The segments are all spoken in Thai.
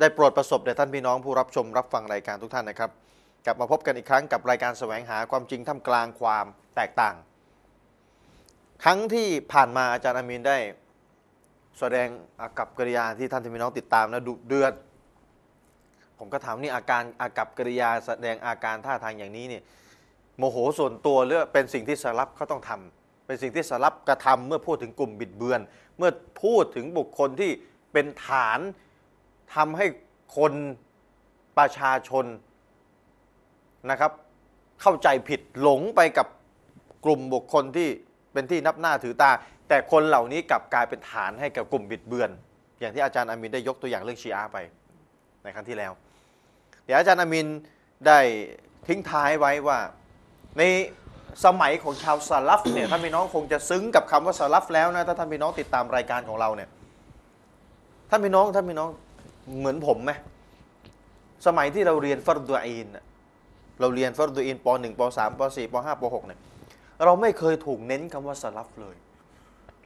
ได้โปรดประสบแด่ท่านพี่น้องผู้รับชมรับฟังรายการทุกท่านนะครับ กลับมาพบกันอีกครั้งกับรายการแสวงหาความจริงท่ามกลางความแตกต่าง ครั้งที่ผ่านมาอาจารย์อามีนได้ แสดงอากับกิริยาที่ท่านพี่น้องติดตามนะดุเดือดผมก็ถามนี่อาการอากับกิริยาแสดงอาการท่าทางอย่างนี้เนี่ยโมโหส่วนตัวหรือเป็นสิ่งที่สลับเขาต้องทำเป็นสิ่งที่สลับกระทำเมื่อพูดถึงกลุ่มบิดเบือน เมื่อพูดถึงบุคคลที่เป็นฐาน ทำให้คนประชาชนนะครับ เข้าใจผิดหลงไปกับกลุ่มบุคคลที่เป็นที่นับหน้าถือตา แต่คนเหล่านี้กลับกลายเป็นฐานให้กับกลุ่มบิดเบือน อย่างที่อาจารย์อามินได้ยกตัวอย่างเรื่องชีอะห์ไปในครั้งที่แล้ว เดี๋ยวอาจารย์อามินได้ทิ้งท้ายไว้ว่าในสมัยของชาวซาลัฟเนี่ยท่านพี่น้องคงจะซึ้งกับคำว่าซาลัฟแล้วนะถ้าท่านพี่น้องติดตามรายการของเราเนี่ยท่านพี่น้องท่านพี่น้อง เหมือนผมไหมสมัยที่เราเรียนฟัรดูอีนเราเรียนฟัรดูอีนป .1 ป .3 ป .4 ป .5 ป .6 เนี่ยเราไม่เคยถูกเน้นคำว่าซาลัฟเลย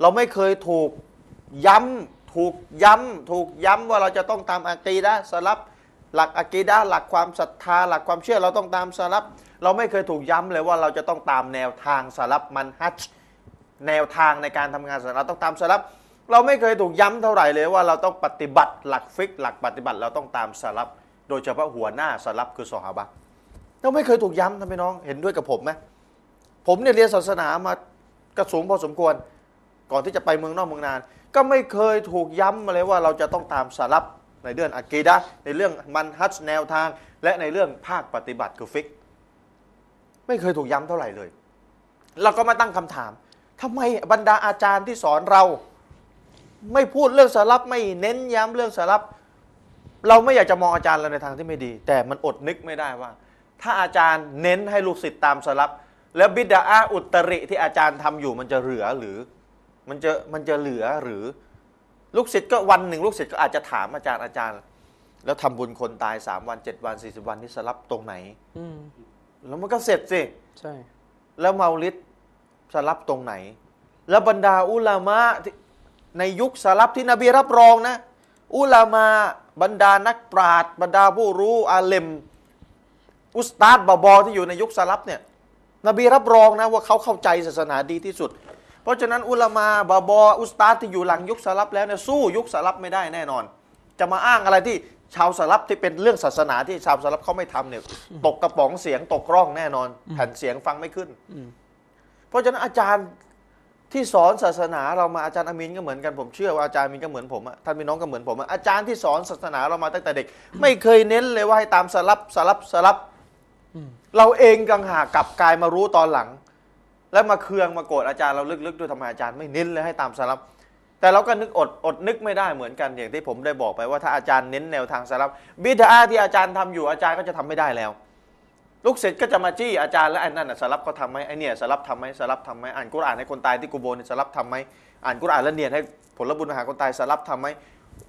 เราไม่เคยถูกย้ำถูกย้ำถูกย้ำว่าเราจะต้องตามอากีดะสลับหลักอะกีดะหลักความศรัทธา หลักความเชื่อเราต้องตามสลับเราไม่เคยถูกย้ำเลยว่าเราจะต้องตามแนวทางสลับมันฮัจแนวทางในการทำงานสลับต้องตามสลับ เราไม่เคยถูกย้ำเท่าไหร่เลยว่าเราต้องปฏิบัติหลักฟิกหลักปฏิบัติเราต้องตามสลับโดยเฉพาะหัวหน้าสลับคือซอฮาบะเราไม่เคยถูกย้ำท่านพี่น้องเห็นด้วยกับผมไหมผมเนี่ยเรียนศาสนามากระสูงพอสมควร ก่อนที่จะไปเมืองนอกเมืองนาน ก็ไม่เคยถูกย้ำมาเลยว่าเราจะต้องตามสลับในเรื่องอะกีดะในเรื่องมันฮัจแนวทาง และในเรื่องภาคปฏิบัติคือฟิก ไม่เคยถูกย้ำเท่าไหร่เลยเราก็มาตั้งคำถามทำไมบรรดาอาจารย์ที่สอนเรา ไม่พูดเรื่องสลับไม่เน้นย้ำเรื่องสลับ เราไม่อยากจะมองอาจารย์เราในทางที่ไม่ดี แต่มันอดนึกไม่ได้ว่า ถ้าอาจารย์เน้นให้ลูกศิษย์ตามสลับ แล้วบิดาอาอุตริที่อาจารย์ทำอยู่มันจะเหลือหรือ มันจะมันจะเหลือหรือ ลูกศิษย์ก็วันหนึ่งลูกศิษย์ก็อาจจะถามอาจารย์อาจารย์ แล้วทำบุญคนตายสามวันเจ็ดวันสี่สิบวันนี่สลับตรงไหน อืมแล้วมันก็เสร็จสิใช่ แล้วเมาลิดสลับตรงไหน แล้วบรรดาอุลามะที่ ในยุคสลับที่นบีรับรองนะ อุลามะบรรดานักปราชญ์บรรดาผู้รู้อาเลม อุสตาดบาบอที่อยู่ในยุคสลับเนี่ยนบีรับรองนะว่าเขาเข้าใจศาสนาดีที่สุด เพราะฉะนั้นอุลามะบาบออุสตาดที่อยู่หลังยุคสลับแล้วเนี่ยสู้ยุคสลับไม่ได้แน่นอน จะมาอ้างอะไรที่ชาวสลับที่เป็นเรื่องศาสนาที่ชาวสลับเขาไม่ทำเนี่ยตกกระป๋องเสียงตกร่องแน่นอน แผ่นเสียงฟังไม่ขึ้น เพราะฉะนั้นอาจารย์ ที่สอนศาสนาเรามาอาจารย์อามินก็เหมือนกันผมเชื่อว่าอาจารย์อามินก็เหมือนผมอะท่านพี่น้องก็เหมือนผมอะอาจารย์ที่สอนศาสนาเรามาตั้งแต่เด็ก ไม่เคยเน้นเลยว่าให้ตามสลับสลับสลับอืมเราเองกังหากกลับกลายมารู้ตอนหลัง แล้วมาเคืองมาโกรธอาจารย์เราลึกๆด้วยทำไมอาจารย์ไม่เน้นเลยให้ตามสลับ แต่เราก็นึกอดอดนึกไม่ได้เหมือนกันอย่างที่ผมได้บอกไปว่าถ้าอาจารย์เน้นแนวทางสลับบิดาที่อาจารย์ทำอยู่อาจารย์ก็จะทำไม่ได้แล้ว ลูกศิษย์ก็จะมาจี้อาจารย์แล้วไอ้นั่นน่ะสลับเขาทำไหมไอ้เนี่ยสลับทำไหมสลับทำไหมอ่านกุรอานให้คนตายที่กูโบนี่สลับทำไหมอ่านกุรอานแล้วเนียนให้ผลบุญหาคนตายสลับทำไหม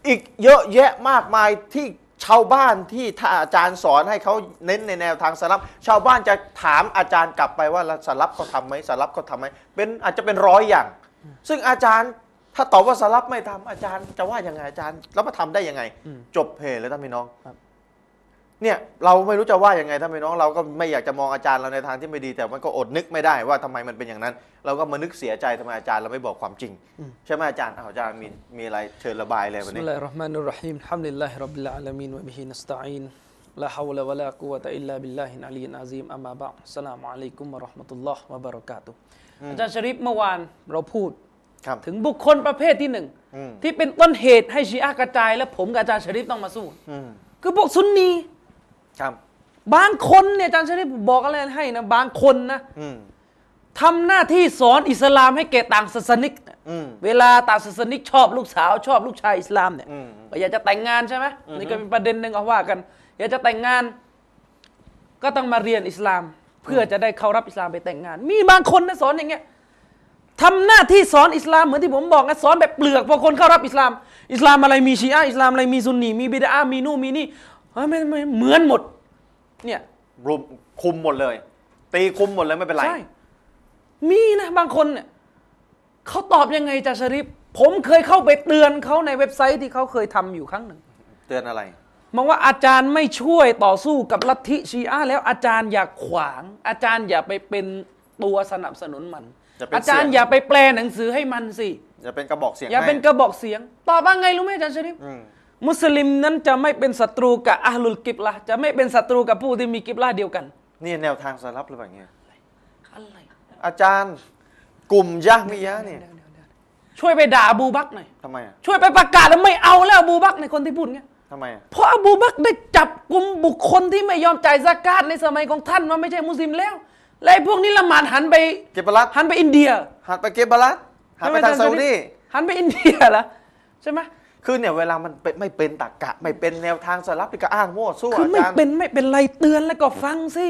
อีกเยอะแยะมากมายที่ชาวบ้านที่ถ้าอาจารย์สอนให้เขาเน้นในแนวทางสลับ ชาวบ้านจะถามอาจารย์กลับไปว่าแล้วสลับเขาทำไหมสลับเขาทำไหมเป็นอาจจะเป็นร้อยอย่าง ซึ่งอาจารย์ถ้าตอบว่าสลับไม่ทำอาจารย์จะว่ายังไงอาจารย์แล้วมาทำได้ยังไงอืมจบเพเลยท่านพี่น้องครับ เนี่ยเราไม่รู้จะว่ายังไงถ้าไม่น้องเราก็ไม่อยากจะมองอาจารย์เราในทางที่ไม่ดี แต่มันก็อดนึกไม่ได้ว่าทำไมมันเป็นอย่างนั้น เราก็มานึกเสียใจทำไมอาจารย์เราไม่บอกความจริง ใช่ไหมอาจารย์อาจารย์มีมีอะไรเชิญระบายเลยวันนี้อัลลอฮ์รห์มานุรฮิมฮัมดุลิลลาฮิรับบิลอาลามีนวะบิฮินัสตัยน์ لا حول ولا قوة إلا بالله العلي العظيم นอา بعد السلام عليكم ورحمة الله وبركاته อาจารย์ชริปเมื่อวานเราพูดถึงบุคคลประเภทที่หนึ่งที่เป็นต้นเหตุให้ชีอะกระจาย และผมกับอาจารย์ชริปต้องมาสู้คือพวกซุนนี ครับ บางคนเนี่ยอาจารย์ชริปบอกอะไรให้นะบางคนนะอืมทำหน้าที่สอนอิสลามให้แก่ต่างศาสนิกอืม เวลาต่างศาสนิกชอบลูกสาวชอบลูกชายอิสลามเนี่ยอืม ก็อยากจะแต่งงานใช่ไหมนี่ก็เป็นประเด็นหนึ่งเอาว่ากัน อยากจะแต่งงาน ก็ต้องมาเรียนอิสลาม เพื่อจะได้เข้ารับอิสลามไปแต่งงาน มีบางคนนะสอนอย่างเงี้ยทำหน้าที่สอนอิสลามเหมือนที่ผมบอกนะสอนแบบเปลือกพอคนเข้ารับอิสลาม อิสลามอะไรมีชีอะห์อิสลามอะไรมีซุนนีมีบิดามีนู่นมีนี่ เฮ้ยไม่ไม่เหมือนหมด เนี่ยรุมคุมหมดเลย ตีคุมหมดเลยไม่เป็นไร ใช่ มีนะบางคนเนี่ยเขาตอบยังไงจาชริฟผมเคยเข้าไปเตือนเขาในเว็บไซต์ที่เขาเคยทำอยู่ครั้งหนึ่ง เตือนอะไร มองว่าอาจารย์ไม่ช่วยต่อสู้กับลัทธิชีอะห์แล้วอาจารย์อย่าขวาง อาจารย์อย่าไปเป็นตัวสนับสนุนมัน อย่าเป็นอาจารย์เสียงอย่าไปแปลหนังสือให้มันสิ อย่าเป็นกระบอกเสียงอย่าเป็นให้กระบอกเสียง ตอบว่าไงรู้ไหมอาจารย์ชริฟอืม มุสลิมนั้นจะไม่เป็นศัตรูกับอัลลุลกิบละห์จะไม่เป็นศัตรูกับผู้ที่มีกิบละห์เดียวกัน นี่แนวทางสลับหรือเปล่าเงี้ยอะไรอาจารย์กลุ่มยะมิยะเนี่ยช่วยไปด่าอบูบักรหน่อยทำไมอะช่วยไปประกาศแล้วไม่เอาแล้วอบูบักรในคนที่พูดเงี้ยทำไมอะเพราะอบูบักรได้จับกลุ่มบุคคลที่ไม่ยอมจ่ายซากาตในสมัยของท่านว่าไม่ใช่มุสลิมแล้วและไอ้พวกนี้ละหมาดหันไปเก็บบลัดหันไปอินเดีย หันไปเก็บบลัดหันไปทางซาอุดีหันไปอินเดียเหรอใช่ไหม คือเนี่ยเวลามันเป็นไม่เป็นตรรกะ ไม่เป็นแนวทางสลับที่ก็อ้างมั่วสู้คืออาไม่จารย์เป็นไม่เป็นไรเตือนแล้วก็ฟังสิ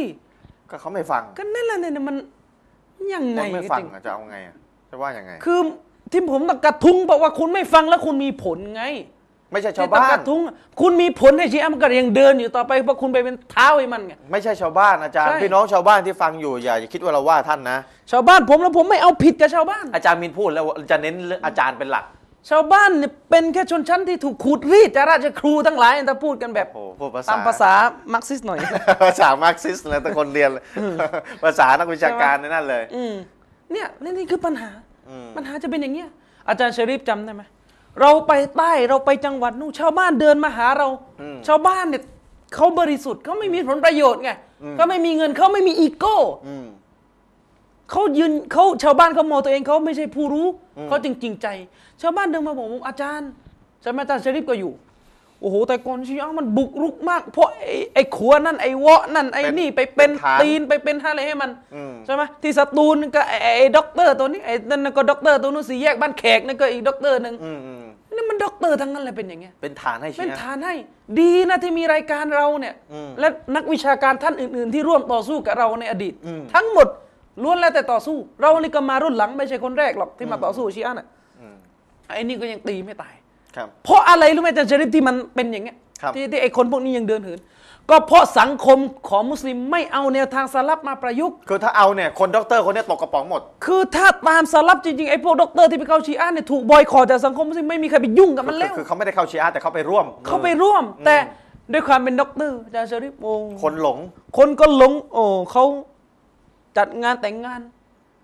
ก็เขาไม่ฟังก็นั่นแหละเนี่ยมันยังไงมันไม่ฟังจริงอะจะเอาไงอะจะว่ายังไง คือที่ผมตะกระทุ้งบอกว่าคุณไม่ฟังแล้วคุณมีผลไงไม่ใช่ชาวที่ตะบ้ากนระทุ้งคุณมีผลให้ชีอะห์มันก็ยังเดินอยู่ต่อไปเพราะคุณไปเป็นเท้าให้มันไง ไม่ใช่ชาวบ้านอาจารย์ ใช่ พี่น้องชาวบ้านที่ฟังอยู่อย่าคิดว่าเราว่าท่านนะ ชาวบ้านผมแล้วผมไม่เอาผิดกับชาวบ้านอาจารย์มินพูดแล้วว่าจะเน้นเรื่องอาจารย์เป็นหลัก ชาวบ้านเนี่ยเป็นแค่ชนชั้นที่ถูกขูดรีดจากราชครูทั้งหลายถ้าพูดกันแบบโอ้โหพูดภาษา ตามภาษามาร์กซิสต์หน่อย ภาษามาร์กซิสต์เลยแต่คนเรียนเลยภาษานักวิชาการในนั่นเลย อืมเนี่ยนี่นี่คือปัญหาอืมปัญหาจะเป็นอย่างเงี้ยอาจารย์ชริฟจำได้ไหมเราไปใต้เราไปจังหวัดนู่นชาวบ้านเดินมาหาเรา ชาวบ้านเนี่ยเขาบริสุทธิ์เขาไม่มีผลประโยชน์ไงเขาไม่มีเงินเขาไม่มีอีโก้อืม เขายืนเขาชาวบ้านเขามองตัวเองเขาไม่ใช่ผู้รู้เขาจริงจริงใจ ชาวบ้านเดินมาบอกผมอาจารย์ใช่ไหมอาจารย์ชริฟก็อยู่ โอ้โหแต่ก่อนชีอะห์มันบุกรุกมาก เพราะไอ้ไอ้ขัวนั่นไอ้เวาะนั่นไอ้นี่ไปเป็นเป็นฐานตีนไปเป็นอะไรให้มันอืมใช่ไหมที่สตูลก็ไอ้ไอ้ไอ้ด็อกเตอร์ตัวนี้ไอ้นั่นก็ด็อกเตอร์ตัวนู้นสี่แยกบ้านแขกนั่นก็อีกด็อกเตอร์หนึ่งอืมอืมนี่มันด็อกเตอร์ทั้งนั้นเลยเป็นอย่างเงี้ย เป็นฐานให้เป็นเชียฐานให้ ดีนะที่มีรายการเราเนี่ยอืมและนักวิชาการท่านอื่น ๆ ที่ร่วมต่อสู้กับเราในอดีตอืมทั้งหมด ล้วนแล้วแต่ต่อสู้ เรานี่ก็มารุ่นหลังไม่ใช่คนแรกหรอกที่มาต่อสู้ชีอะห์น่ะอืมไอ้นี่ก็ยังตีไม่ตายครับเพราะอะไรรู้ไหมอาจารย์ชริฟที่มันเป็นอย่างเงี้ยครับที่ที่ไอ้คนพวกนี้ยังเดินเหินก็เพราะสังคมของมุสลิมไม่เอาแนวทางสลับมาประยุกต์ คือถ้าเอาเนี่ยคนด็อกเตอร์คนเนี้ยตกกระป๋องหมด คือถ้าตามสลับจริงๆ ไอ้พวกด็อกเตอร์ที่ไปเข้าชีอะห์เนี่ยถูกบอยคอรจากสังคมมุสลิมไม่มีใครไปยุ่งกับมันคือแล้ว คือเขาไม่ได้เข้าชีอะห์แต่เขาไปร่วม เขาไปร่วม แต่ด้วยความเป็นด็อกเตอร์อาจารย์ชริฟโอ้คนหลง คนก็หลงโอ้เขา จัดงานแต่งงาน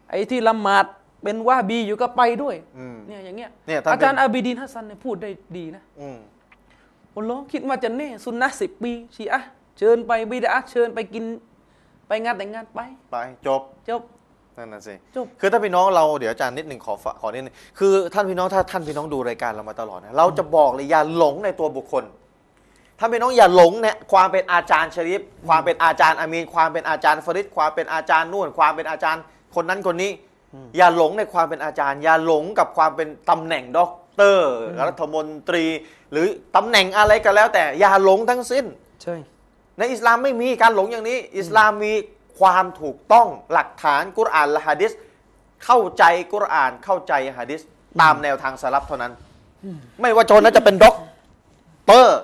ไอ้ที่ละหมาดเป็นว่าบีอยู่ก็ไปด้วยอืม เนี่ยอย่างเงี้ยเนี่ยท่านอาจารย์เป็นอาบิดีนฮัสซันเนี่ยพูดได้ดีนะอืมอัลลอฮ์คิดว่าจะแน่สุนนะสิบปีชีอะห์เชิญไปบิดาเชิญไปกิน ไปงานแต่งงานไปไปจบจบ นั่นน่ะสิจบ คือถ้าพี่น้องเราเดี๋ยวอาจารย์นิดหนึ่งขอฝากขอนิดหนึงคือท่านพี่น้องถ้าท่านพี่น้องดูรายการเรามาตลอดนะเราจะบอกเลยอย่าหลงในตัวบุคคล ท่านพี่น้องอย่าหลงเนี่ยความเป็นอาจารย์ชริฟความเป็นอาจารย์อามีนความเป็นอาจารย์ฟริดความเป็นอาจารย์นู่นความเป็นอาจารย์คนนั้นคนนี้ อย่าหลงในความเป็นอาจารย์ อย่าหลงกับความเป็นตำแหน่งด็อกเตอร์รัฐมนตรี หรือตำแหน่งอะไรก็แล้ว แต่อย่าหลงทั้งสิ้นใช่ในอิสลามไม่มีการหลงอย่างนี้ อิสลามมีความถูกต้องหลักฐานกุรอานและฮะดิษเข้าใจกุรอานเข้าใจฮะดิษตามแนวทางสลับเท่านั้น ไม่ว่าโจนนั้นจะเป็นด็อกเตอร์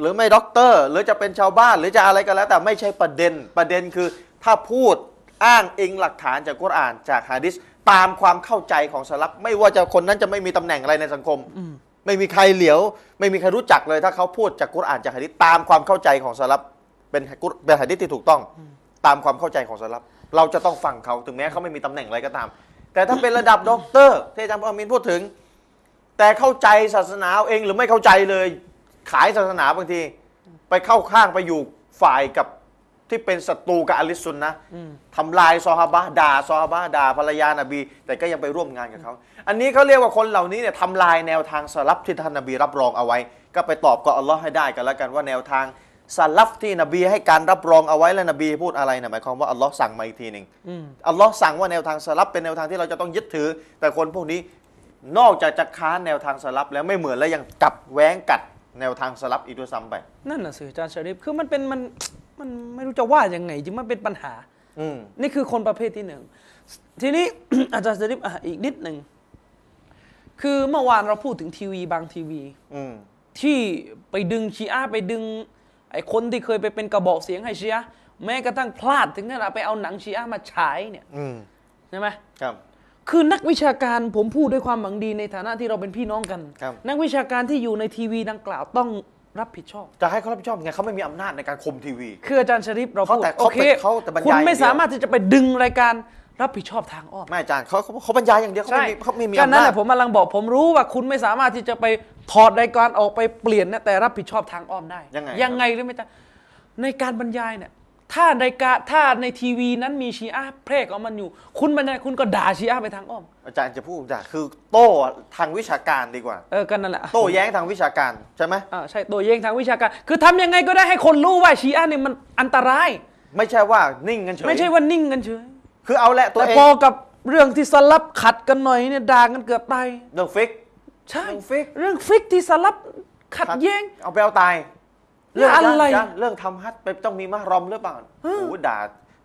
หรือไม่ด็อกเตอร์ หรือจะเป็นชาวบ้านหรือจะอะไรก็แล้ว แต่ไม่ใช่ประเด็นประเด็นคือถ้าพูดอ้างอิงหลักฐานจากกุรอานจากฮะดิษตามความเข้าใจของสลับไม่ว่าจะคนนั้นจะไม่มีตำแหน่งอะไรในสังคม ไม่มีใครเหลียว ไม่มีใครรู้จักเลย ถ้าเขาพูดจากกุรอานจากฮะดิษตามความเข้าใจของสลับเป็นกุรเป็นฮะดิษที่ถูกต้องตามความเข้าใจของสลับเราจะต้องฟังเขาถึงแม้เขาไม่มีตำแหน่งอะไรก็ตาม แต่ถ้าเป็นระดับด็อกเตอร์ที่อาจารย์อามินพูดถึง แต่เข้าใจศาสนาเอาเองหรือไม่เข้าใจเลย ขายศาสนาบางที ไปเข้าข้างไปอยู่ฝ่ายกับที่เป็นศัตรูกับอะลิสซุนนะทำลายซอฮาบะห์ด่าซอฮาบะห์ด่าภรรยานบี แต่ก็ยังไปร่วมงานกับเขา อันนี้เขาเรียกว่าคนเหล่านี้เนี่ยทำลายแนวทางสลับที่ท่านนบีรับรองเอาไว้ ก็ไปตอบกับอัลลอฮ์ให้ได้กันแล้วกันว่าแนวทางสลับที่นบีให้การรับรองเอาไว้และนบีพูดอะไรนะหมายความว่าอัลลอฮ์สั่งมาอีกทีหนึ่งอืมอัลลอฮ์สั่งว่าแนวทางสลับเป็นแนวทางที่เราจะต้องยึดถือ แต่คนพวกนี้นอกจากจะค้านแนวทางสลับแล้วไม่เหมือนแล้วยังกลับแหว้งกัด แนวทางสลับอีกด้วยซ้ำไป นั่นน่ะสิอาจารย์ชริฟคือมันเป็นมันมันไม่รู้จะว่ายังไงจริงมันเป็นปัญหา อืมนี่คือคนประเภทที่หนึ่ง ทีนี้ อาจารย์ชริฟอะอีกนิดหนึ่ง คือเมื่อวานเราพูดถึงทีวีบางทีวี อืมที่ไปดึงชีอะห์ไปดึง ไอ้คนที่เคยไปเป็นกระบอกเสียงให้ชีอะห์แม้กระทั่งพลาดถึงขนาดไปเอาหนังชีอะห์มาฉายเนี่ยอืมใช่ไหม ครับ คือนักวิชาการผมพูดด้วยความหวังดีในฐานะที่เราเป็นพี่น้องกัน ครับ นักวิชาการที่อยู่ในทีวีดังกล่าวต้องรับผิดชอบ จะให้เขารับผิดชอบไงเขาไม่มีอำนาจในการคุมทีวี คืออาจารย์ชริปเราพูดเขาแต่โอเขาเคแต่เขาแต่บรรยาย คุณไม่อย่างเดียวสามารถที่จะไปดึงรายการรับผิดชอบทางอ้อม ไม่อาจารย์เขาเขาเขาบรรยายอย่างเดียวเขาไม่มีเขาไม่มีก็อำนั่นนาแหจ ละผมกำลังบอกผมรู้ว่าคุณไม่สามารถที่จะไปถอดรายการออกไปเปลี่ยนนะแต่รับผิดชอบทางอ้อมได้ยังไงยังไงหรือไม่จ๊ะในการบรรยายเนี่ย ถ้าในการถ้าในทีวีนั้นมีชีอะห์แพร่ของมันอยู่ คุณบรรยายคุณก็ด่าชีอะห์ไปทางอ้อม อาจารย์จะพูดจะคือโต้ทางวิชาการดีกว่า เออกันนั่นแหละโต้แย้งทางวิชาการใช่ไหมอ่าใช่ตัวเย่งทางวิชาการ คือทำยังไงก็ได้ให้คนรู้ว่าชีอะห์เนี่ยมันอันตราย ไม่ใช่ว่านิ่งกันเฉยไม่ใช่ว่านิ่งกันเฉยคือเอาแหละตัวแต่เองพอกับเรื่องที่สลับขัดกันหน่อยเนี่ยด่ากันเกือบตายเรื่องฟิก ใช่เรื่องฟิก เรื่องฟิกที่สลับขัดแย้งเอาไปเอาตาย เรื่องอะไราจาย์เรื่องทำฮัทไปต้องมีมารอมหรือเปล่าโอ้โหด่า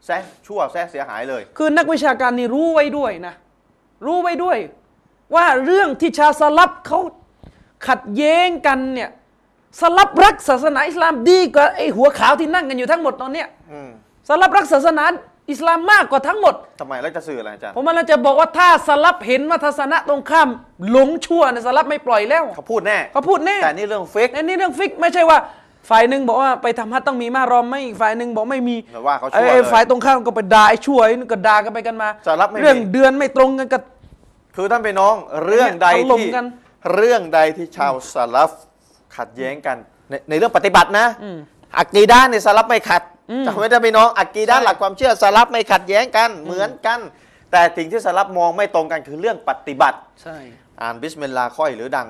แซะชั่วแซะเสียหายเลย คือนักวิชาการนี่รู้ไว้ด้วยนะ รู้ไว้ด้วย ว่าเรื่องที่ชาวสลับเขาขัดแย้งกันเนี่ยสลับรักศาสนาอิสลามดีกว่าไอ้หัวขาวที่นั่งกันอยู่ทั้งหมดตอนเนี้ยอืมสลับรักศาสนาอิสลามมากกว่าทั้งหมดทำไมแล้วจะสื่ออะไรอาจารย์ผมมันจะบอกว่าถ้าสลับเห็นว่าทัศนะตรงข้ามหลงชั่วเนี่ยสลับไม่ปล่อยแล้วเขาพูดแน่เขาพูดแน่แต่นี่เรื่องฟิกอันนี้เรื่องฟิกไม่ใช่ว่า ฝ่ายหนึ่งบอกว่าไปทำฮัทต้องมีมารอมไม่อีกฝ่ายหนึ่งบอกไม่มีแต่ว่าเขาชั่วไอ้เลยฝ่ายตรงข้ามก็ไปด่าไอ้ช่วยนี่ก็ด่ากันไปกันมาสาระไม่มีเรื่องเดือนไม่ตรงกันกับคือท่านไปน้องเรื่องใดถล่มที่กันเรื่องใดที่ชาวสลับขัดแย้งกันในในเรื่องปฏิบัตินะอักกีดาเนี่ยสลับไม่ขัดจำไว้ท่านไปน้องอักกีดาใช่หลักความเชื่อสลับไม่ขัดแย้งกันเหมือนกัน แต่สิ่งที่สลับมองไม่ตรงกันคือเรื่องปฏิบัติใช่อ่านบิสมิลลาห์ค่อยหรือดัง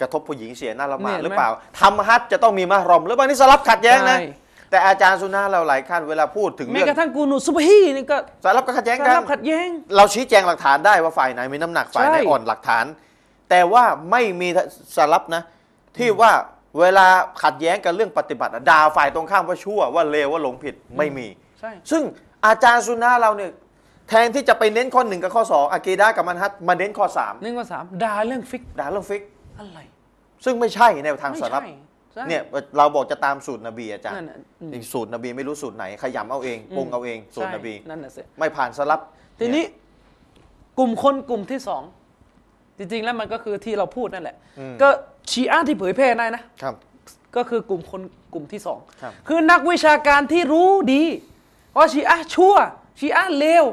กระทบผู้หญิงเสียหน้าละหมาดเนี่ย หรือเปล่าทำฮัจญ์จะต้องมีมารอม หรือเปล่านี่สลับขัดแย้งนะ ใช่ แต่อาจารย์สุนนะเราหลายขั้นเวลาพูดถึงแม้เรื่องกระทั่งกูนูซุบฮีนี่ก็สลับก็ขัดแย้งสกันลับขัดแย้ง เราชี้แจงหลักฐานได้ว่าฝ่ายไหนมีน้ำหนักฝ่ายไหนใช่ อ่อนหลักฐาน แต่ว่าไม่มีสลับนะ ที่ว่าเวลาขัดแย้งกันเรื่องปฏิบัติอะด่าฝ่ายตรงข้ามว่าชั่วว่าเลวว่าหลงผิดไม่มี ใช่ ซึ่งอาจารย์สุนนะเราเนี่ยแทนที่จะไปเน้นข้อหนึ่งกับข้อสองอากีดะห์กับมันฮัตมาเน้นข้อสามหนึ่งว่าสามด่าเรื่องฟิก ด่าเรื่องฟิก อะไร ซึ่งไม่ใช่แนวทางไม่สลับใช่ใช่เนี่ยเราบอกจะตามสูตรนบีอาจารย์นั่นน่ะอืมอีกสูตรนบีไม่รู้สูตรไหนขยำเอาเองปรุงเอาเองสูตรนบีใช่นั่นน่ะสิไม่ผ่านสลับ ทีนี้กลุ่มคนกลุ่มที่สองจริงๆแล้วมันก็คือที่เราพูดนั่นแหละ ก็ชีอะห์ที่เผยแพร่ได้นะครับ ก็คือกลุ่มคนกลุ่มที่สองครับคือนักวิชาการที่รู้ดีว่าชีอะห์ชั่วชีอะห์เลว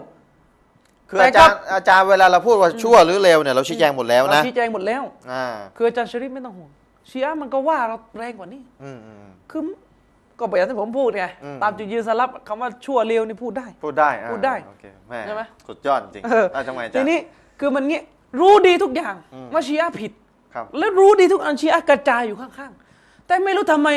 คือแต่อาจารย์อาจารย์เวลาเราพูดว่าชั่วหรือเลวเนี่ยเราชี้แจงหมดแล้วเรานะชี้แจงหมดแล้ว อ่าคืออาจารย์ชริปไม่ต้องห่วงชีอะห์มันก็ว่าเราแรงกว่านี้ อืมอืม คือก็แบบที่ผมพูดไงอืม ตามจุดยืนสลับคำว่าชั่วเลวนี่พูดได้ พูดได้อ่าพูดได้โอเคแม่ใช่ไหม สุดยอดจริงเอออ่าทำไมอาจารทีย์ นี้คือมันงี้รู้ดีทุกอย่างว่าชีอะห์ผิด ครับ แล้วรู้ดีทุกอันชีอะห์กระจายอยู่ข้างๆ แต่ไม่รู้ทำไม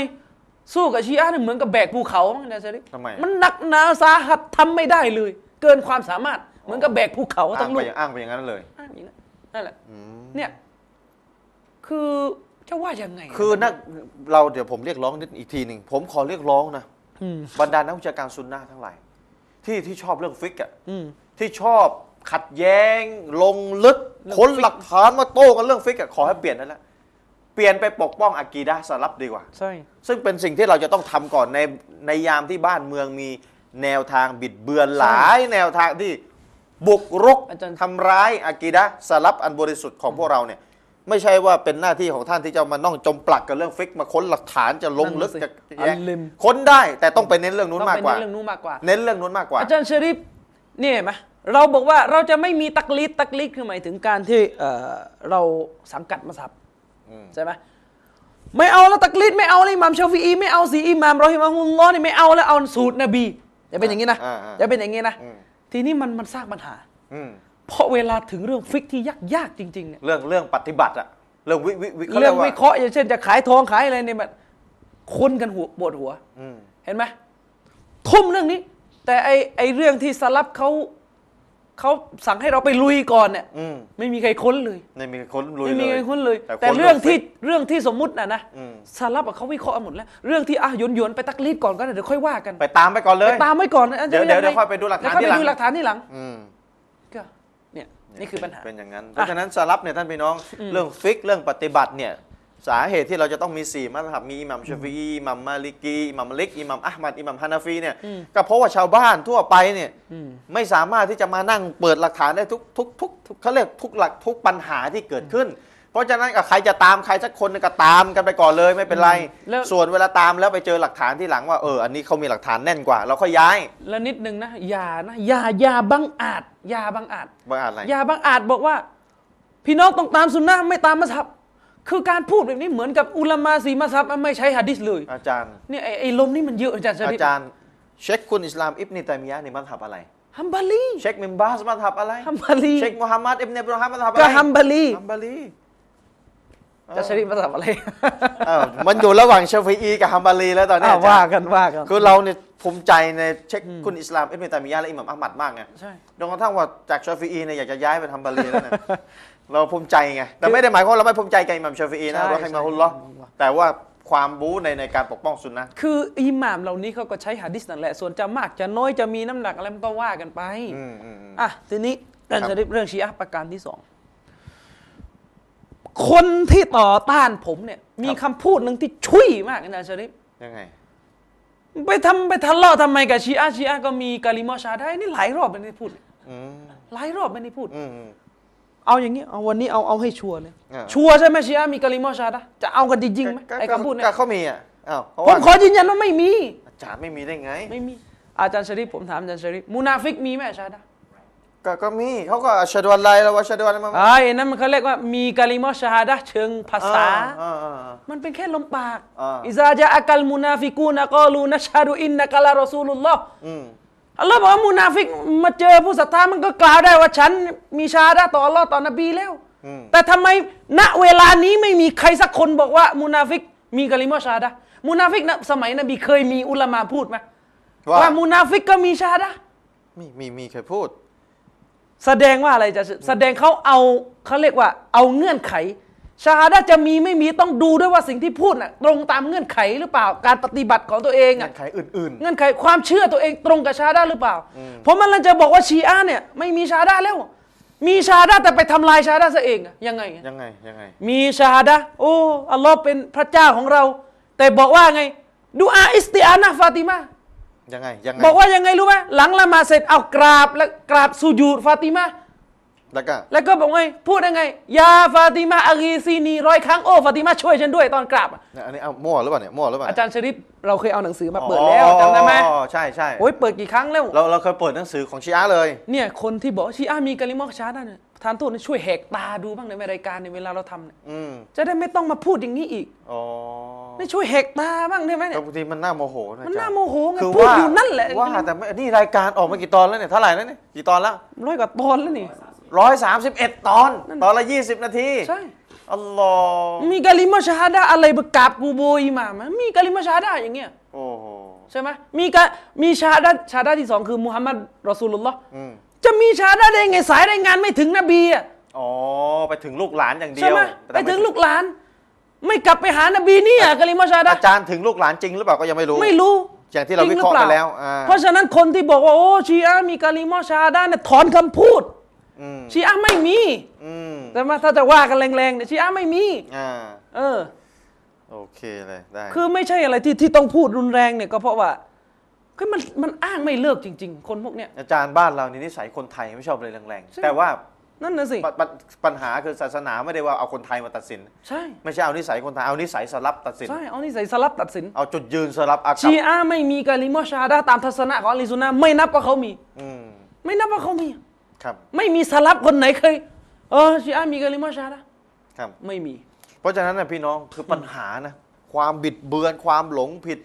สู้กับชีอะห์เนี่ยเหมือนกับแบกภูเขามั้งนะชริปทำไมมันหนักหนาสาหัสทำไม่ได้เลย เกินความสามารถ เหมือนกับแบกภูเขาอ้าทั้งงไปลูกอย่างอ้างไปอย่างนั้นเลยอ้างอย่างนั้นนั่นแหละอืมเนี่ย คือจะว่ายังไง คือนักเราเดี๋ยวผมเรียกร้องนิดอีกทีหนึ่งผมขอเรียกร้องนะอืมบรรดานักวิชาการซุนนะห์ทั้งหลายที่ที่ชอบเรื่องฟิกอะอืมที่ชอบขัดแย้ง ลงลึกเรื่องค้นฟิกหลักฐานมาโต้กันเรื่องฟิกอะขอให้เปลี่ยนนั่นแหละเปลี่ยนไปปกป้องอากีดะห์สลับดีกว่าใช่ซึ่งเป็นสิ่งที่เราจะต้องทำก่อนในในยามที่บ้านเมืองมีแนวทางบิดเบือนหลาย แนวทางที่ บุกรุกอาจารย์ ทำร้ายอากีดะห์สลับอันบริสุทธิ์ของพวกเราเนี่ย ไม่ใช่ว่าเป็นหน้าที่ของท่านที่จะมาน่องจมปลักกับเรื่องฟิกมาค้นหลักฐานจะลงลึกนั่นจะน่ะสิแย้งอัลลิมค้นได้แต่ต้องไปเน้นเรื่องนู้นต้องมากไปกว่าเน้นเรื่องนู้นมากกว่า เน้นเรื่องนู้นมากกว่า อาจารย์ชริปเนี่ยเห็นไหมเราบอกว่าเราจะไม่มีตักลีดตักลีดคือหมายถึงการที่เอ่อเราสังกัดมัสฮับอืมใช่ไหมไม่เอาแล้วตักลีดไม่เอาเลยอิหมามชาฟีอีไม่เอาสีอิหมามรอฮิมะฮุลลอฮ์นี่ไม่เอาแล้วเอาสูตรนบีจะเป็นอย่างนี้นะอ่าอ่าจะเป็นอย่างนี้นะอืม ทีนี้มันมันสร้างปัญหา อืมเพราะเวลาถึงเรื่องฟิกที่ยากยากๆจริงๆเนี่ยเรื่องเรื่องปฏิบัติอะเรื่องวิวิวิขาเรื่ยองกว่าวิเคราะห์อย่างเช่นจะขายทองขายอะไรเนี่ยมันคนกันหัวปวดหัว อืม เห็นไหมทุ่มเรื่องนี้ แต่ไอไอเรื่องที่สลับเขา เขาสั่งให้เราไปลุยก่อนเนี่ยอืมไม่มีใครค้นเลย ไม่มีคนลุยไม่มีเลใครยค้นเลย แต่แต่คนเรื่องลงที่ฟิกเรื่องที่สมมุตินะนะอืมซาลับอะเขาวิเคราะห์หมดแล้ว เรื่องที่อะหยวนหยวนๆไปตักลีดก่อนก็ได้เดี๋ยวค่อยว่ากันไปตามไปก่อนเลยไปตามไว้ก่อนนะเดี๋ยวจะเดี๋ยวงงเดี๋ยวค่อยไปดูหลักฐานเดี๋ยวค่อยทีหลังไปดูหลักฐานที่หลังอืมก็เนี่ยนี่คือปัญหา เป็นอย่างนั้น เพราะฉะนั้นสลับเนี่ยท่านพี่น้อง เรื่องฟิกเรื่องปฏิบัติเนี่ย สาเหตุที่เราจะต้องมีสี่มัธยับมีอิหมัมชาฟีอีอิหมัมมาลิกีอิหมัมมะลิกอิหมัมอัลมัดอิหมัมฮานาฟีเนี่ยอืมก็เพราะว่าชาวบ้านทั่วไปเนี่ยอืมไม่สามารถที่จะมานั่งเปิดหลักฐานได้ทุกทุกทุกทุกเขาเรียกทุกหลักทุกปัญหาที่เกิดขึ้น เพราะฉะนั้นกับใครจะตามใครสักคนหนึ่งก็ตามกันไปก่อนเลยไม่เป็นไรแล้วส่วนเวลาตามแล้วไปเจอหลักฐานที่หลังว่าเอออันนี้เขามีหลักฐานแน่นกว่า เราค่อยย้าย แล้วนิดนึงนะอย่านะอย่าอย่าบังอาจอย่าบังอาจว่าอะไรอย่าบังอาจบอกว่า พี่น้องต้องตามสุนนะไม่ตามมัสฮับ คือการพูดแบบนี้เหมือนกับอุลามาสีมัสฮับไม่ใช้หะดิษเลย อาจารย์เนี่ยไอ้ไอ้ลมนี่มันเยอะอาจารย์ชอาริฟจารย์เช็คคุณอิสลามอิบนิตัยมียะห์นี่มัธยับอะไร ฮัมบาลีเช็คมิมบาสมัธยับอะไร ฮัมบาลีเช็คมุฮัมมัดอิบเนบรอฮัมมัธยับอะไรก็ฮัมบาลีฮัมบาลีอาจารย์ชริฟมัสฮับอะไรอ้าวมันอยู่ระหว่างชาฟีอีกับฮัมบาลีแล้วตอนนี้อ้าวอาจาว่ารย์กันว่ากัน คือเราเนี่ยภูมิใจในเช็คคุณอิสลามอิบนิตัยมียะห์และอิหมัมอัลมัดมากไงใช่ จนกระทั่งว่าจากชาฟีอีเนี่ยอยากจะย้ายไปทำบาลีแล้วเนี่ย เราภูมิใจไง แต่ไม่ได้หมายความว่าเราไม่ภูมิใจกับอิหมัมชาฟีอีนะใช่เราให้มาฮุลลอฮ์ใช่แต่ว่าความบู๊ในในการปกป้องสุนนะคืออิหม่ามเหล่านี้เขาก็ใช้หะดิษนั่นแหละ ส่วนจะมากจะน้อยจะมีน้ำหนักอะไรมันก็ว่ากันไปอืมอืมอืมอะทีนี้อาจารย์ครับชริฟเรื่องชีอะห์ประการที่สองคนที่ต่อต้านผมเนี่ย มีคำพูดหนึ่งที่ชุยมากอาจารย์ชริฟยังไง ไปทำไปทะเลาะทำไมกับชีอะห์ชีอะห์ก็มีกาลิมอชาได้นี่หลายรอบไม่ได้พูดอืมหลายรอบไม่ได้พูดอืมอืม เอาอย่างนี้เอาวันนี้เอาเอาให้ชัวร์เลยอ่าชัวร์ใช่ไหมชีอะห์มีกาลิมอชาดะจะเอากันจริงๆไหมไอ้คำพูดเนี่ยก็เขามีอะอ้าวเพราะผมว่าขอยืนยันว่าไม่มีอาจารย์ไม่มีได้ไง ไม่มี อาจารย์ชริฟผมถามอาจารย์ชริฟมุนาฟิกมีไหมชาดะก็ก็มีเขาก็อัชฮะดุอัลลอฮ์แล้วว่าอัชฮะดุอัลลอฮ์มาไอ้นั่นมันเขาเรียกว่ามีกาลิมอชาดะเชิงภาษาอ่อ่าอ่ามันเป็นแค่ลมปากอ่าอิซาจาอักัลมุนาฟิกูนะกอลูนัชฮะดูอินนะกะลารอซูลุลลอฮ์ อืมอัลลอฮ์บอกว่ามุนาฟิกมาเจอผู้ศรัทธามันก็กล่าวได้ว่าฉันมีชาดะต่ออัลลอฮ์ต่อนบีแล้วอืมแต่ทำไมณเวลานี้ไม่มีใครสักคนบอกว่ามุนาฟิกมีกะลิมอชาดะมุนาฟิกนะสมัยนบีเคยมีอุลามาพูดไหมว่าว่ามุนาฟิกก็มีชาดะมีมีมีเคยพูด แสดงว่าอะไรจะแสดงเขาเอาเขาเรียกว่าเอาเงื่อนไข ชาฮาดะห์จะมีไม่มีต้องดูด้วยว่าสิ่งที่พูดน่ะตรงตามเงื่อนไขหรือเปล่า การปฏิบัติของตัวเองเงื่อะอนไขอื่น เงื่อนไขความเชื่อตัวเองตรงกับชาฮาดะห์หรือเปล่าเพราะมันเลยจะบอกว่าชีอะห์เนี่ยไม่มีชาฮาดะห์แล้ว มีชาฮาดะห์แต่ไปทำลายชาฮาดะห์ซะเองอะยังไงอะ ๆ ยังไงยังไง มีชาฮาดะห์โอ้อัลลอฮ์เป็นพระเจ้าของเรา แต่บอกว่าไงดูอาอิสติอานะห์ฟาติมายังไงยังไงบอกว่ายังไงรู้ไหมหลังละหมาดเสร็จเอากราบและกราบสุญูดฟาติมา แล้วก็ แล้วก็บอกไงพูดยังไง ยาฟาติมาอากีซีนีร้อยครั้งโอ้ฟาติมาช่วยฉันด้วยตอนกราบอะเนี่ยอันนี้เอามั่วหรือเปล่าเนี่ยมั่วหรือเปล่าอาเนี่ยจารย์ชริปเราเคยเอาหนังสือมาเปิดแล้วจำได้ไหมอ๋อใช่ใช่โอ้ยเปิดกี่ครั้งแล้วเราเราเคยเปิดหนังสือของชีอะห์เลยเนี่ยคนที่บอกชีอะห์มีกะลิมอชาดะเนี่ยทานโทษนะช่วยแหกตาดูบ้างในรายการในเวลาเราทำเนี่ยอืมจะได้ไม่ต้องมาพูดอย่างนี้อีกอ๋อไม่ช่วยแหกตาบ้างได้ไหมเนี่ยแต่บางทีมันน่าโมโหนะมันอาจารย์น่าโมโหไงคือพูดว่าอยู่นั่นแหละว่าแต่ไม่นี่รายการออกมากี่ตอนแล้วเนี่ยเท่าไหร่แล้วเนี่ยกี่ตอนแล้วร้อยกว่าตอนแล้วนี่ ร้อยสามสิบเอ็ดตอน ตอนละยี่สิบนาที ใช่ อัลลอฮ์มีกะลิมอชาดะอะไรประกาบกูโบอิหมามอะมีกะลิมอชาดะอย่างเงี้ยโอ้โหใช่ไหมมีกะมีชาดะชาดะที่สองคือมุฮัมมัดรอซูลุลลอฮ์อืมจะมีชาดะได้ไงสายรายงานไม่ถึงนบีอะอ๋อ ไปถึงลูกหลานอย่างเดีใช่ยวไหมแต่ไปถึงลูกหลาน ไม่กลับไปหานบีเนี่ยกะลิมอชาดะอาจารย์ถึงลูกหลานจริงหรือเปล่าก็ยังไม่รู้ ไม่รู้อย่างที่เราจวิงหเคราะห์ปไปแล้วอ่าเพราะฉะนั้นคนที่บอกว่าโอ้ชีอะห์มีกะลิมอชาดะเนี่ยถอนคำพูดอืม ชีอะห์ไม่มีอืมแต่ว่าถ้าจะว่ากันแรงๆเนี่ยชีอะห์ไม่มีอ่าเออ โอเคเลยได้คือไม่ใช่อะไรที่ที่ต้องพูดรุนแรงเนี่ยก็เพราะว่าคือมันมันอ้างไม่เลิกจริง ๆ คนพวกเนี้ยอาจารย์บ้านเรานี่นิสัยคนไทยไม่ชอบเลยแรงใช่ๆแต่ว่านั่นน่ะสิปปปัญหาคือศาสนาไม่ได้ว่าเอาคนไทยมาตัดสิน ใช่ ไม่ใช่เอานิสัยคนไทย เอานิสัยสลับตัดสิน ใช่ เอานี่ใส่สลับตัดสิน เอาจุดยืนสลับอากัชีบอะห์ไม่มีกะลิมอชาดะห์ตามทัศนะของอะลีซุนนะห์ไม่นับว่าเขามีอืมไม่นับว่าเขามี ครับ ไม่มีสลับคนไหนเคยเออชีอะห์มีกะลิมอชาดะห์ครับ ไม่มี เพราะฉะนั้นนะพี่น้องคือปัญหานะ ความบิดเบือนความหลงผิด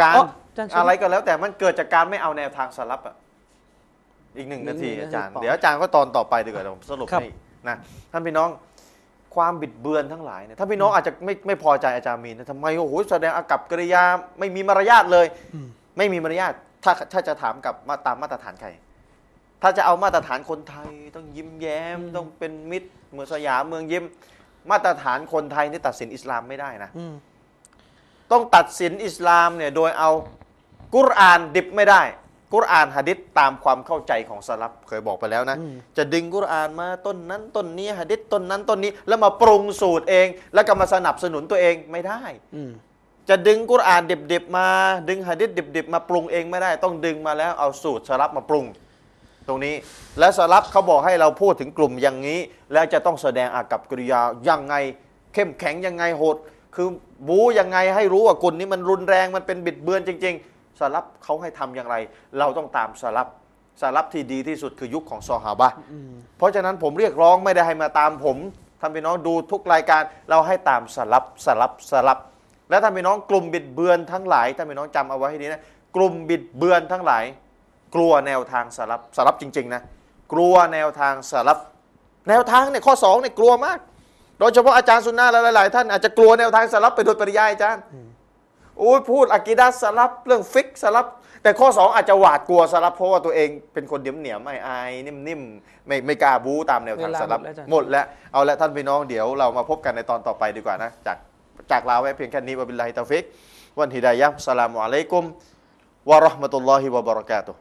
การอ๋ออาจารย์อะไรก็แล้ว แต่มันเกิดจากการไม่เอาแนวทางสลับอะอีกหนึ่งหนึ่นางทีนาทีอาจารย์ต่อเดี๋ยวอาจารย์ก็ตอนต่อไปดีกว่าเดี๋ยวผมสรุปครับ ให้นะท่านพี่น้องความบิดเบือนทั้งหลายเนี่ยถ้าพี่น้องอาจจะไม่ไม่พอใจอาจารย์มีนนะทำไมโอ้โหแสดงอากับกิริยาไม่มีมารยาทเลย ไม่มีมารยาทถ้าถ้าจะถามกับมาตามมาตรฐานใคร ถ้าจะเอามาตรฐานคนไทยต้องยิ้มแย้ม ต้องเป็นมิตรเมืองสยามเมืองยิ้ม มาตรฐานคนไทยนี่ตัดสินอิสลามไม่ได้นะอืมต้องตัดสินอิสลามเนี่ยโดยเอากุรอานดิบไม่ได้ กุรอานหะดิษตามความเข้าใจของสลับเคยบอกไปแล้วนะ จะดึงกุรอานมาต้นนั้นต้นนี้หะดิษต้นนั้นต้นนี้ แล้วมาปรุงสูตรเอง แล้วก็มาสนับสนุนตัวเองไม่ได้อืมจะดึงกุรอานดิบๆมา ดึงหะดิษดิบๆมาปรุงเองไม่ได้ ต้องดึงมาแล้วเอาสูตรสลับมาปรุง ตรงนี้ และสลับเขาบอกให้เราพูดถึงกลุ่มอย่างนี้ แล้วจะต้องแสดงอากับกิริยายังไง เข้มแข็งยังไงโหด คือบูยังไงให้รู้ว่ากลุ่มนี้มันรุนแรงมันเป็นบิดเบือนจริง ๆ สลับเขาให้ทำอย่างไร เราต้องตามสลับสลับที่ดีที่สุดคือยุคของซอฮาบะห์เพราะฉะนั้นผมเรียกร้องไม่ได้ให้มาตามผมท่านพี่น้องดูทุกรายการเราให้ตามสลับสลับสลับ และท่านพี่น้องกลุ่มบิดเบือนทั้งหลายท่านพี่น้องจำเอาไว้ให้ดีนะ กลุ่มบิดเบือนทั้งหลาย กลัวแนวทางสลับสลับจริง ๆ นะ กลัวแนวทางสลับแนวทางเนี่ยข้อสองเนี่ยกลัวมาก โดยเฉพาะอาจารย์สุนนะและหลายๆท่านอาจจะกลัวแนวทางสลับไปโดยปริยายอาจารย์โอ้ยพูดอากิดะห์สลับเรื่องฟิกสลับแต่ข้อสองอาจจะหวาดกลัวสลับเพราะว่าตัวเองเป็นคนเดียมเหนียมไม่อายนิ่มๆไม่ไม่กล้าบู๊ตามแนวทางสลับเวลาหมดแล้วอาจารย์หมดแล้วเอาละท่านพี่น้องเดี๋ยวเรามาพบกันในตอนต่อไปดีกว่านะจากจากลาไว้เพียงแค่นี้วะบิลลาฮิตาฟิกวันฮิดายะฮ์สลามุอะลัยกุมวะเราะห์มะตุลลอฮิวะบะเราะกาตุฮ์